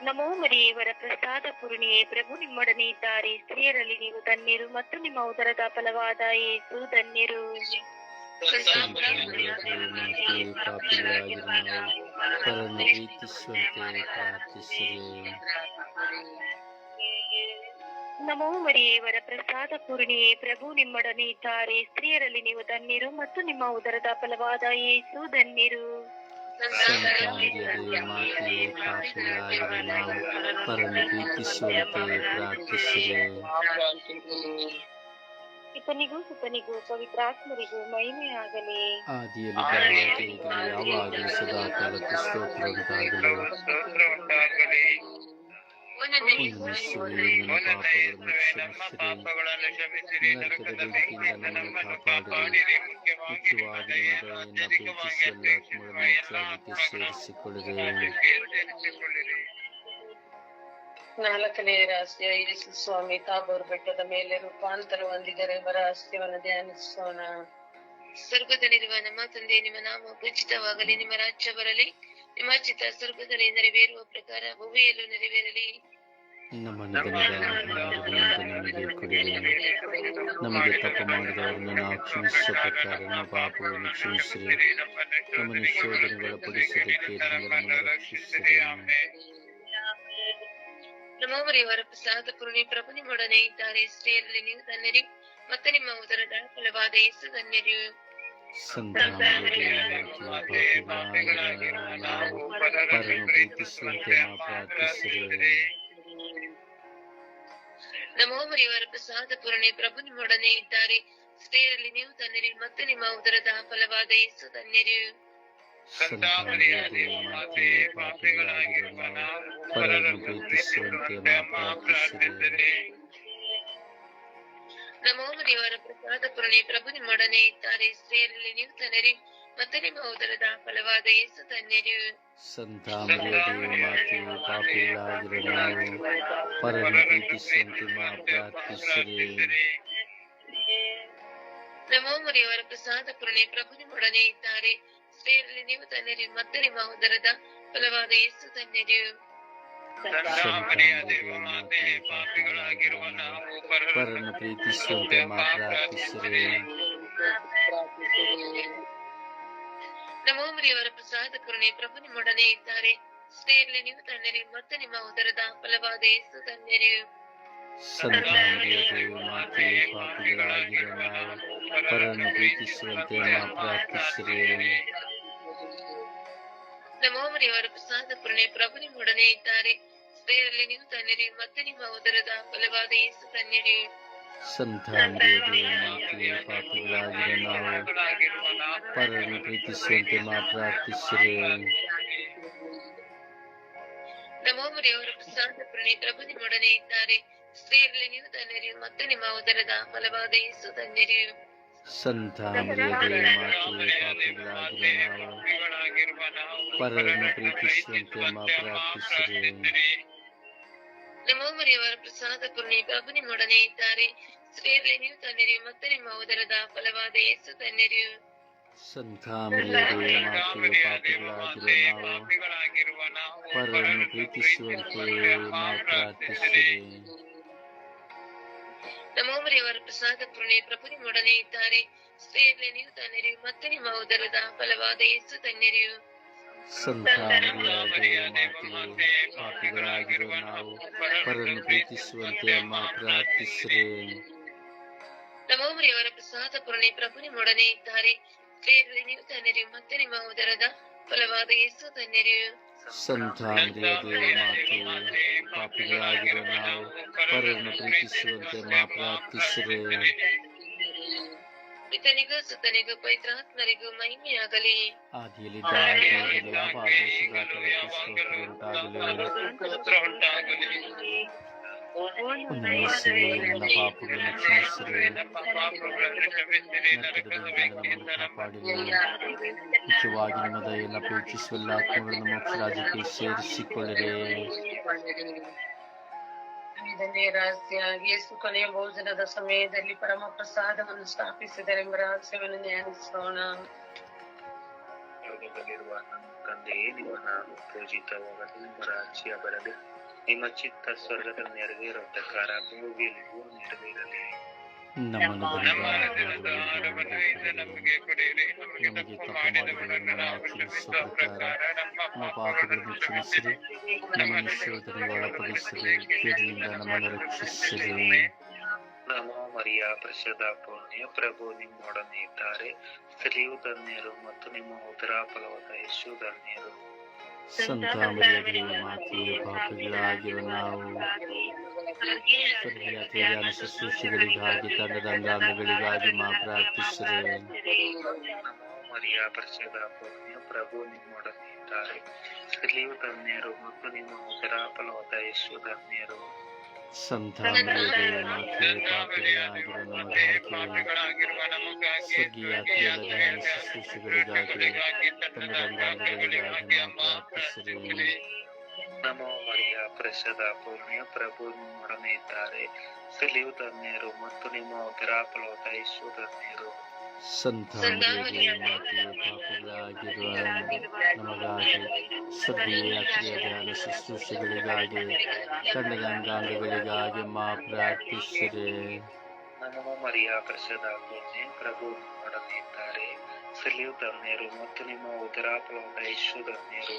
ನಮೋ ಮರಿಯವರ ಪ್ರಸಾದ ಪೂರ್ಣಿಯೇ ಪ್ರಭು ನಿಮ್ಮೊಡನೆ ಇದ್ದಾರೆ ಸ್ತ್ರೀಯರಲ್ಲಿ ನೀವು ಧನ್ಯರು ಮತ್ತು ನಿಮ್ಮ ಉದರದ ಫಲವಾದ ಯೇಸು ಧನ್ಯರು ಸಂತ ಮರಿಯೇ, ಮಾತೆಯೇ, ಪಾಪಿಗಳಾಗಿರುವ ನಾವು ಪರನ್ನು ಪ್ರೀತಿಸುವಂತೆ ಪ್ರಾರ್ಥಿಸಿರಿ ನಮೋ ಮರಿಯೇವರ ಪ್ರಸಾದ ಪೂರ್ಣಿಯೇ ಪ್ರಭು ನಿಮ್ಮೊಡನೆ ಇದ್ದಾರೆ. ಸ್ತ್ರೀಯರಲ್ಲಿ ನೀವು ಧನ್ಯರು ಮತ್ತು ನಿಮ್ಮ ಉದರದ ಫಲವಾದ ಯೇಸು ಧನ್ಯರು. ಸಂತ ಸುಪನಿಗೂ ಸುತನಿಗೂ ಪವಿತ್ರಾತ್ಮರಿಗೂ ಮಹಿಮೆಯಾಗಲಿ ಆದಿಯಲ್ಲಿ ಬರುವಂತೆ ಯಾವಾಗಲೂ ಸದಾ ಕಾಲಕ್ಕೆ ಸ್ತೋತ್ರ ಉಂಟಾಗಲಿ ನಮ್ಮ ಪಾಪಗಳನ್ನು ಕ್ಷಮಿಸಿರಿ. ಪಾಪಗಳನ್ನು ಕ್ಷಮಿಸಿರಿ ನರಕದ ಬೆಂಕಿಯಿಂದ ನಮ್ಮನ್ನು ಕಾಪಾಡಿರಿ. ಮುಖ್ಯವಾಗಿ ಸೇರಿಸಿಕೊಳ್ಳಿರಿ. ನಾಲ್ಕನೇ ರಹಸ್ಯ ಯೇಸು ಸ್ವಾಮಿ ತಾಬೋರ್ ಬೆಟ್ಟದ ಮೇಲೆ ರೂಪಾಂತರ ಹೊಂದಿದರೆ ಎಂಬ ರಹಸ್ಯವನ್ನು ಧ್ಯಾನಿಸೋಣ. ಸ್ವರ್ಗದಲ್ಲಿರುವ ನಮ್ಮ ತಂದೆ ನಿಮ್ಮ ನಾಮ ಪೂಜಿತವಾಗಲಿ ನಿಮ್ಮ ರಾಜ್ಯ ಬರಲಿ. ನಿಮ್ಮ ಚಿತ್ತ ಸ್ವರ್ಗದಲ್ಲಿ ನೆರವೇರುವ ಪ್ರಕಾರ ಭೂಮಿಯಲ್ಲೂ ನೆರವೇರಲಿ. ನಮ್ಮ ನಮಗೆ ತಪ್ಪು ಮಾಡಿದವರನ್ನು ನಾವು ಕ್ಷಮಿಸುವ ಪ್ರಕಾರ ನಮ್ಮ ಪಾಪವನ್ನು ಕ್ಷಮಿಸಿರಿ. ನಮ್ಮ ನಿಶೋಧನೆಗಳ ಪಡಿಸಲಿಕ್ಕೆ ನಮ್ಮವರಿಯವರ ಪ್ರಸಾದ ಪೂರ್ಣಿ ಪ್ರಭು ನಿಮ್ಮೊಡನೆ ಇದ್ದಾರೆ. ಸ್ತ್ರೀಯರಲ್ಲಿ ನೀವು ಧನ್ಯರಿ. ಮತ್ತೆ ನಿಮ್ಮ ಉದರದ ಫಲವಾದ ಯೇಸು ಧನ್ಯರು ಸಂತ ಮರಿಯೇ, ಪಾಪಿಗಳಾಗಿರುವ ನಾವು ಪರನ್ನು ಪ್ರೀತಿಸುವಂತೆ ನಾವು ಪ್ರಾರ್ಥಿಸಿರಿ ನಮೋ ಮರಿಯವರ ಪ್ರಸಾದ ಪೂರಣೆ ಪ್ರಭು ನಿಮ್ಮೊಡನೆ ಇದ್ದಾರೆ. ಸ್ತ್ರೀಯರಲ್ಲಿ ನೀವು ತನ್ನಿರಿ ಮತ್ತು ನಿಮ್ಮ ಉದರದ ಫಲವಾದ ಯೇಸು ಮಾತೆಯೇ, ಪಾಪಿಗಳಾಗಿರುವ ನಾವು ಪರನ್ನು ಪ್ರೀತಿಸುವಂತೆ ನಾವು ಪ್ರಾರ್ಥಿಸಿರಿ ನಮೋ ದೇವರ ಪ್ರಸಾದ ಪುರಣೆ ಪ್ರಭು ನಿಮ್ಮೊಡನೆ ಇದ್ದಾರೆ. ಸ್ತ್ರೀಯರಲ್ಲಿ ನೀವು ತನ್ನರಿ ಮತ್ತು ನಿಮ್ಮ ಉದರದ ಫಲವಾದ ಯೇಸು ಧನ್ಯರು ಸಂತ ಮರಿಯೇ, ಮಾತೆಯೇ, ಪಾಪಿಗಳಾಗಿರುವ ನಾವು ಪರನ್ನು ಪ್ರೀತಿಸುವಂತೆ ನಾವು ಪ್ರಾರ್ಥಿಸಿರಿ. ನಮೋ ಮರಿಯವರ ಪ್ರಸಾದ ಪುರಣೆ ಪ್ರಭು ನಿಮ್ಮೊಡನೆ ಇದ್ದಾರೆ. ಸ್ತ್ರೀಯರಲ್ಲಿ ನೀವು ಧನ್ಯರಿ ಮತ್ತು ನಿಮ್ಮ ಉದರದ ಫಲವಾದ ಯೇಸು ಧನ್ಯರು ಪರನ್ನು ಪ್ರೀತಿಸುವಂತೆ ಪ್ರಾರ್ಥಿಸಿರಿ. ನಮೋ ಮರಿಯವರ ಪ್ರಸಾದ ಕರುಣೆ ಪ್ರಭು ನಿಮ್ಮೊಡನೆ ಇದ್ದಾರೆ. ಸ್ತ್ರೀಯರಲ್ಲಿ ನೀವು ಧನ್ಯರಿ ಮತ್ತು ನಿಮ್ಮ ಉದರದ ಫಲವಾದ ಯೇಸು ಧನ್ಯರು ಸಂತ ಮರಿಯೇ, ಮಾತೆಯೇ, ಪಾಪಿಗಳಾಗಿರುವ ನಾವು. ಪರನ್ನು ಪ್ರೀತಿಸುವಂತೆ ನಾವು ಪ್ರಾರ್ಥಿಸಿರಿ. ನಮೋ ಮರಿಯವರ ಪ್ರಸಾದ ಕರುಣೆ ಪ್ರಭು ನಿಮ್ಮೊಡನೆ ಇದ್ದಾರೆ. ಸ್ತ್ರೀಯರಲ್ಲಿ ನೀವು ತನ್ನಿರಿ ಮತ್ತು ನಿಮ್ಮ ಉದರದ ಬಲವಾದ ಯೇಸು ತನ್ನಿರಿ. ಸಂತ ಮರಿಯೇ, ಮಾತೆಯೇ, ಪಾಪಿಗಳಾಗಿರುವ ನಾವು ಪರನ್ನು ಪ್ರೀತಿಸುವಂತೆ ನಾವು ಪ್ರಾರ್ಥಿಸಿರಿ. ನಮೋ ಪ್ರಸಾದ ಕರುಣೆ ಪ್ರಭು ನಿಮ್ಮೊಡನೆ ಇದ್ದಾರೆ. ಸ್ತ್ರೀಯರಲ್ಲಿ ನೀವು ಮತ್ತು ನಿಮ್ಮ ಉದರದ ಬಲವಾದ ಯೇಸು ಧನ್ಯರು ಸಂತ ಮರಿಯೇ, ಮಾತೆಯೇ, ಪಾಪಿಗಳಾಗಿರುವ ನಾವು ಪರನ್ನು ಪ್ರೀತಿಸುವಂತೆ ನಾವು ಪ್ರಾರ್ಥಿಸಿರಿ ನಮೋ ಮರಿಯವರ ಪ್ರಸಾದ ಕರುಣೆ ಪ್ರಭು ನಿಮ್ಮೊಡನೆ ಇದ್ದಾರೆ ಸ್ತ್ರೀಯರಲ್ಲಿ ನೀವು ಧನ್ಯರಿ ಮತ್ತು ನಿಮ್ಮ ಉದರದ ಫಲವಾದ ಯೇಸು ಧನ್ಯರು ಸಂತ ಮರಿಯೇ, ಮಾತೆಯೇ, ಪಾಪಿಗಳಾಗಿರುವ ನಾವು ಪರನ್ನು ಪ್ರೀತಿಸುವಂತೆ ನಾವು ಪ್ರಾರ್ಥಿಸಿರಿ ನಮೋ ಮರಿಯವರ ಪ್ರಸಾದ ಕರುಣೆ ಪ್ರಭು ನಿಮ್ಮೊಡನೆ ಇದ್ದಾರೆ. ಸ್ತ್ರೀಯರಲ್ಲಿ ನೀವು ಧನ್ಯರಿ ಮತ್ತು ನಿಮ್ಮ ಉದರದ ಫಲವಾದ ಯೇಸು ಧನ್ಯರು ಸಂತ ಮರಿಯೇ, ಪಾಪಿಗಳಾಗಿರುವ ನಾವು ಪರನ್ನು ಪ್ರೀತಿಸುವಂತೆ ಅಮ್ಮ ಪ್ರಾರ್ಥಿಸಿರಿ. ನಮೋ ಮರಿಯವರ ಪ್ರಸಾದ ಪುರಣೆ ಪ್ರಭು ನಿಮ್ಮೊಡನೆ ಇದ್ದಾರೆ. ಸ್ತ್ರೀಯರಲ್ಲಿ ನೀವು ಧನ್ಯರು ಮತ್ತೆ ನಿಮ್ಮ ಉದರದ ಫಲವಾದ ಯೇಸು संथान रे देव माते पापियाग रनाव परम प्रीतिस्वंत माप्राप्तिस्रे इतनिग सुतनिग पवित्रहत्नरिग महिमेयागली आदियली दान आपादेश दातलक्ष स्तोत्र उंटागली ಉಂಟಾಗಲಿ ಉನ್ನಿಸಿರಿ ನನ್ನ ಪಾಪಗಳನ್ನು ಅಪೇಕ್ಷಿಸುವಲ್ಲ ಆತ್ಮಗಳನ್ನು ಮೋಕ್ಷ ರಾಜ್ಯಕ್ಕೆ ಸೇರಿಸಿಕೊಳ್ಳಿರಿ ಇದನ್ನೇ ರಹಸ್ಯ ಯೇಸು ಕೊನೆಯ ಭೋಜನದ ಸಮಯದಲ್ಲಿ ಪರಮ ಪ್ರಸಾದವನ್ನು ಸ್ಥಾಪಿಸಿದರೆಂಬ ರಹಸ್ಯವನ್ನು ಧ್ಯಾನಿಸೋಣ ತಂದೆಯೇ ನಿಮ್ಮ ನಾಮ ಪೂಜಿತವಾಗಲಿ ನಿಮ್ಮ ರಾಜ್ಯ ಬರಲಿ ನಿಮ್ಮ ಚಿತ್ತ ಸ್ವರ್ಗದ ನೆರವೇರುವ ಪ್ರಕಾರ ಭೂಮಿಯಲ್ಲಿಯೂ ನೆರವೇರಲಿ. ನಮ್ಮನ್ನು ನಮ್ಮ ದಿನದ ಆಹಾರವನ್ನು ನಮಗೆ ಕೊಡಿರಿ. ನಮಗೆ ನಮಗೆ ತಪ್ಪು ತಪ್ಪು ಮಾಡಿದವರನ್ನು ಮಾಡಿದವರನ್ನು ನಾವು ಕ್ಷಮಿಸುವ ಪ್ರಕಾರ ನಮ್ಮ ಪಾಪಗಳನ್ನು ಕ್ಷಮಿಸಿರಿ. ನಮ್ಮನ್ನು ಶೋಧನೆಗೆ ಒಳಪಡಿಸಿರಿ. ಕೇಡಿನಿಂದ ನಮ್ಮನ್ನು ರಕ್ಷಿಸಿರಿ. ನಮೋ ಮರಿಯ ಪ್ರಸದ ಪುಣ್ಯ. ಪ್ರಭು ನಿಮ್ಮೊಡನೆ ಇದ್ದಾರೆ. ಸ್ತ್ರೀಯು ಧನ್ಯರು ಮತ್ತು ನಿಮ್ಮ ಉದರ ಫಲವಾದ ಯಶು ಧನ್ಯರು. ಸಂತ ಮರಿಯದೇ ಮಾತೆ ಪಾಪಿಗಳಾಗಿರುವ ನಾವು ಸ್ವರ್ಗೀಯ ತ್ಯಾಗ ಶುಶ್ರೂಷೆಗಳಿಗಾಗಿ ತಂಡದ ಅಂಗಾಂಗಗಳಿಗಾಗಿ ಮಾ ಪ್ರಾರ್ಥಿಸಿರಿ ನಮೋ ಮರಿಯ ಪ್ರಸದ ಪುಣ್ಯ ಪ್ರಭು ನಿಮ್ಮೊಡನೆ ಇದ್ದಾರೆ ಸ್ತ್ರೀಯು ಧನ್ಯರು ಮತ್ತು ನಿಮ್ಮ ಉದರ ಫಲವಾದ ಯಶು ಧನ್ಯರು ಸಂತ ಮರಿಯದೇ ಮಾತೆ ಪಾಪಿಗಳಾಗಿರುವ ನಮಗಾಗಿ ಸ್ವರ್ಗೀಯ ನಮೋ ಮರಿಯ ಪ್ರಸದ ಪ್ರಭು ನಿಮ್ಮೊಡನೆ ಇದ್ದಾರೆ. ಸಿಲಿಯು ಧನ್ಯರು ಮತ್ತು ನಿಮ್ಮ ಉದರ ಫಲವಾದ ಯಶು ಧನ್ಯರು ಸಂತ ಮರಿಯದೇ ಮಾತೆ ಪಾಪಿಗಳಾಗಿರುವ ನಮಗಾಗಿ ಸ್ವರ್ಗೀಯ ಧ್ಯಾನ ಶುಶ್ರೂಷೆಗಳಿಗಾಗಿ ತಂಡದ ಅಂಗಾಂಗಗಳಿಗಾಗಿ ಮಾ ಪ್ರಾರ್ಥಿಸಿರಿ ನಮೋ ಮರಿಯ ಪ್ರಸದ ಪುಣ್ಯ ಪ್ರಭು ನಿಮ್ಮೊಡನೆ ಇದ್ದಾರೆ ಸ್ತ್ರೀಯು ಧನ್ಯರು ಮತ್ತು ನಿಮ್ಮ ಉದರ ಫಲವಾದ ಯಶು ಧನ್ಯರು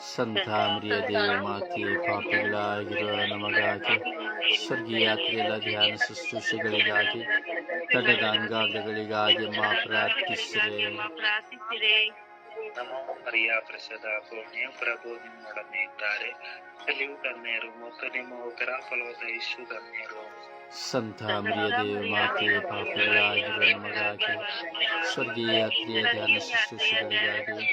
ಧನ್ಯರು ಮರಿಯ ದೇವ ಮಾತೆ, ಪಾಪಿಗಳಾಗಿರುವ ನಮಗಾಗಿ ಸ್ವರ್ಗೀಯ ಕ್ರಿಯೆಯ ಧ್ಯಾನ ಶುಶ್ರೂಷೆಗಳಿಗಾಗಿ ತಡೆದ ಅಂಗಾಂಗಗಳಿಗಾಗಿ ಮಾ ಪ್ರಾರ್ಥಿಸಿರಿ. ನಮೋ ಮರಿಯ ಪ್ರಸದ ಪುಣ್ಯ ಪ್ರಭು ನಿಮ್ಮೊಡನೆ ಇದ್ದಾರೆ. ಕಲಿಯು ಧನ್ಯರು ಮತ್ತು ನಿಮ್ಮ ಉದರ ಫಲವಾದ ಯಶು ಧನ್ಯರು. ಸಂತ ಮರಿಯದೇ ಮಾತೆ ಪಾಪಿಗಳಾಗಿರುವ ನಮಗಾಗಿ ಸ್ವರ್ಗೀಯ ಕ್ರಿಯೆಯ ಧ್ಯಾನ ಶುಶ್ರೂಷೆಗಳಿಗಾಗಿ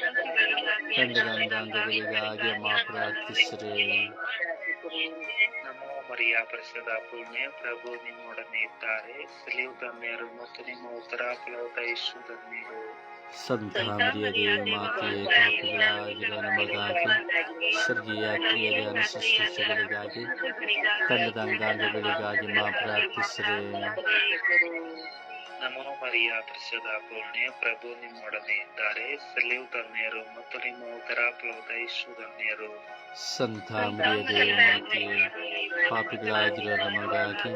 ತಂಡದ ಅಂಗಾಂಗಗಳಿಗಾಗಿ ಮಾ ಪ್ರಾರ್ಥಿಸಿರಿ ನಮೋ ಮರಿಯ ಪ್ರಸದ ಪುಣ್ಯ ಪ್ರಭು ನಿಮ್ಮೊಡನೆ ಇದ್ದಾರೆ ಸ್ತ್ರೀಯು ಧನ್ಯರು ಮತ್ತು ನಿಮ್ಮ ಉದರ ಫಲವಾದ ಯಶು ಧನ್ಯರು संध्या मरिया देवी माँ की एक जिला नंबर गाजी स्वर्गीय क्रिया ज्ञान सृष्टि सगले गाजी कन्नदान गांधी गाजी माँ श्रेय ನಮೋ ಮರಿಯ ಪ್ರಸದ ಪೂರ್ಣೆ ಪ್ರಭು ನಿಮ್ಮೊಡನೆ ಇದ್ದಾರೆ. ಸಲೀವ್ ಧನ್ಯರು ಮತ್ತು ನಿಮ್ಮ ಉದರ ಪ್ಲೋದ ಯಶು ಧನ್ಯರು. ಸಂತ ಮರಿಯದೇ ಮಾತೆ ಪಾಪಿಗಳಾಗಿರುವ ನಮಗಾಗಿ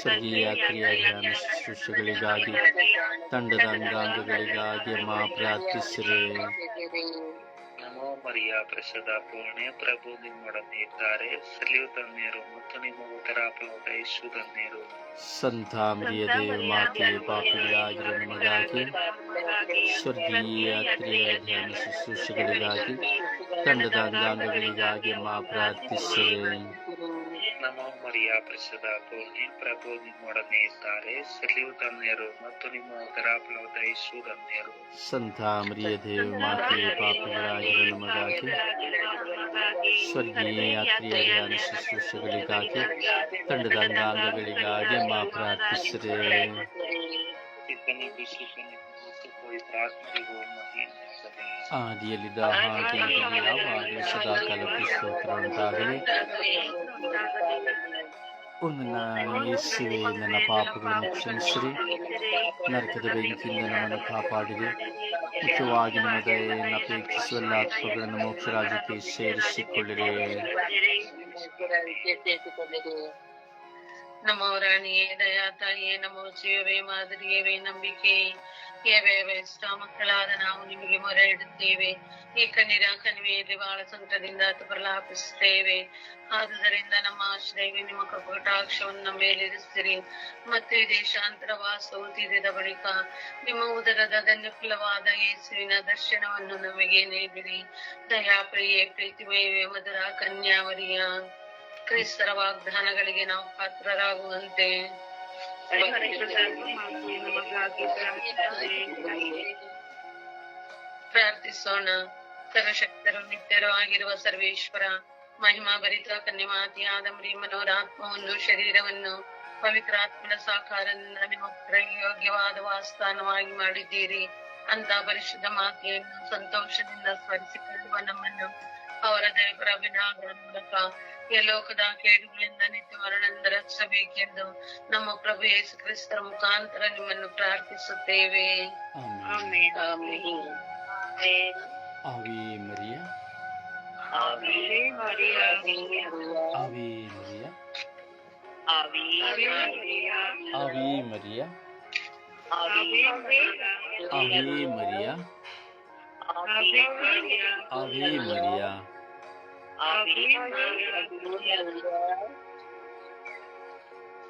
ಸ್ವರ್ಗೀಯ ಕ್ರಿಯೆಯ ಧ್ಯಾನ ಶುಶ್ರೂಷೆಗಳಿಗಾಗಿ ತಂಡದ ಅಂಗಾಂಗಗಳಿಗಾಗಿ ಮಾ ಪ್ರಾರ್ಥಿಸಿರಿ. ಮರಿಯ ಪ್ರಸದ ಪುಣ್ಯ ಪ್ರಭು ನಿಮ್ಮೊಡನೆ ಇದ್ದಾರೆ ಸ್ತ್ರೀಯು ಧನ್ಯರು ಮತ್ತು ನಿಮ್ಮ ಉದರ ಫಲವಾದ ಯಶು ಧನ್ಯರು ಸಂತ ಮರಿಯದೇ ಮಾತೆ ಪಾಪಿಗಳಾಗಿರುವ ನಮಗಾಗಿ ಸ್ವರ್ಗೀಯ ಕ್ರಿಯೆಯ ಧ್ಯಾನ ಶುಶ್ರೂಷೆಗಳಿಗಾಗಿ ತಂಡದ ಅಂಗಾಂಗಗಳಿಗಾಗಿ ಮಾ ಪ್ರಾರ್ಥಿಸಿರಿ ನಮೋ ಮರಿಯ ಪ್ರಸದ ಪುಣ್ಯ ಪ್ರಭು ನಿಮ್ಮೊಡನೆ ಇದ್ದಾರೆ ಸ್ತ್ರೀಯು ಧನ್ಯರು ಮತ್ತು ನಿಮ್ಮ ಉದರ ಫಲವಾದ ಯಶು ಧನ್ಯರು ಸಂತ ಮರಿಯದೇ ಮಾತೆ ಪಾಪಿಗಳಾಗಿರುವ ನಮಗಾಗಿ ಸ್ವರ್ಗೀಯ ಕ್ರಿಯೆಯ ಧ್ಯಾನ ಶುಶ್ರೂಷೆಗಳಿಗಾಗಿ ತಂಡದ ಅಂಗಾಂಗಗಳಿಗಾಗಿ ಮಾ ಪ್ರಾರ್ಥಿಸಿರಿ ಪಿತನಿಗೂ ಸುತನಿಗೂ ಮತ್ತು ಪವಿತ್ರಾತ್ಮರಿಗೂ ಮಹಿಮೆಯಾಗಲಿ. ಆದಿಯಲ್ಲಿದ್ದ ಹಾಗೆ ಯಾವಾಗಲೂ ಸದಾಕಾಲಕ್ಕೂ ಸ್ತೋತ್ರ ಉಂಟಾಗಲಿ ಒಂದು ನನ್ನ ಪಾಪಗಳನ್ನು ಕ್ಷಮಿಸಿರಿ. ನರಕದ ಬೆಂಕಿಯಿಂದ ನಮ್ಮನ್ನು ಕಾಪಾಡಿರಿ. ಮುಖ್ಯವಾಗಿ ನಿಮ್ಮ ಅಪೇಕ್ಷಿಸುವ ಆತ್ಮಗಳನ್ನು ರಾಜ್ಯಕ್ಕೆ ಸೇರಿಸಿಕೊಳ್ಳಿರಿ. ನಮೋ ರಾಣಿಯೇ ದಯಾ ತಾಯಿಯೇ ನಮೋ ಶಿವವೇ ಮಾದರಿಯವೇ ನಂಬಿಕೆ ಏವೇ ಇಷ್ಟ ಮಕ್ಕಳಾದ ನಾವು ನಿಮಗೆ ಮೊರೆ ಇಡುತ್ತೇವೆ. ಈ ಕಣ್ಣೀರ ಕಣಿವೆಯಲ್ಲಿ ಬಹಳ ಸಂಕಟದಿಂದ ಪ್ರಲಾಪಿಸುತ್ತೇವೆ ಆದುದರಿಂದ ನಮ್ಮ ಆಶ್ರಯವೇ ನಿಮ್ಮ ಕಪಟಾಕ್ಷವನ್ನು ನಮ್ಮ ಮೇಲಿರಿಸಿರಿ. ಮತ್ತು ಈ ದೇಶಾಂತರ ವಾಸವು ತೀರಿದ ಬಳಿಕ ನಿಮ್ಮ ಉದರದ ಧನ್ಯಫಲವಾದ ಯೇಸುವಿನ ದರ್ಶನವನ್ನು ನಮಗೆ ನೀಡಿರಿ. ದಯಾಪ್ರಿಯೆ, ಪ್ರೀತಿಮಯವೇ ಮಧುರ ಕನ್ಯಾವರಿಯ ಕ್ರೈಸ್ತರ ವಾಗ್ದಾನಗಳಿಗೆ ನಾವು ಪಾತ್ರರಾಗುವಂತೆ. ಪ್ರಾರ್ಥಿಸೋಣ. ಸರ್ವಶಕ್ತರು, ನಿತ್ಯರು ಆಗಿರುವ ಸರ್ವೇಶ್ವರ ಮಹಿಮಾ ಭರಿತ ಕನ್ಯಮಾತಿಯಾದ ಮರಿ ಮನೋರಾತ್ಮವನ್ನು, ಶರೀರವನ್ನು, ಪವಿತ್ರಾತ್ಮನ ಸಾಕಾರ ಯೋಗ್ಯವಾದ ವಾಸ್ಥಾನವಾಗಿ ಮಾಡಿದ್ದೀರಿ. ಅಂತ ಪರಿಶುದ್ಧ ಮಾತೆಯನ್ನು ಸಂತೋಷದಿಂದ ಸ್ಮರಿಸಿಕೊಳ್ಳುವ ನಮ್ಮನ್ನು ಅವರ ದೇವರ ವಿನಾಗರ ಮೂಲಕ ಈ ಲೋಕದ ಕೇಡುಗಳಿಂದ ನಿತ್ಯ ಮರಣದಿಂದ ರಕ್ಷಿಸಬೇಕೆಂದು ನಮ್ಮ ಪ್ರಭು ಯೇಸು ಕ್ರಿಸ್ತರ ಮುಖಾಂತರ ನಿಮ್ಮನ್ನು ಪ್ರಾರ್ಥಿಸುತ್ತೇವೆ ಆಮೆನ್. ಆಮೆನ್. ಆವಿ ಮರಿಯ ಆವಿ ಮರಿಯ ಆವಿ ಮರಿಯ ಆವಿ ಮರಿಯ Happy Our believer,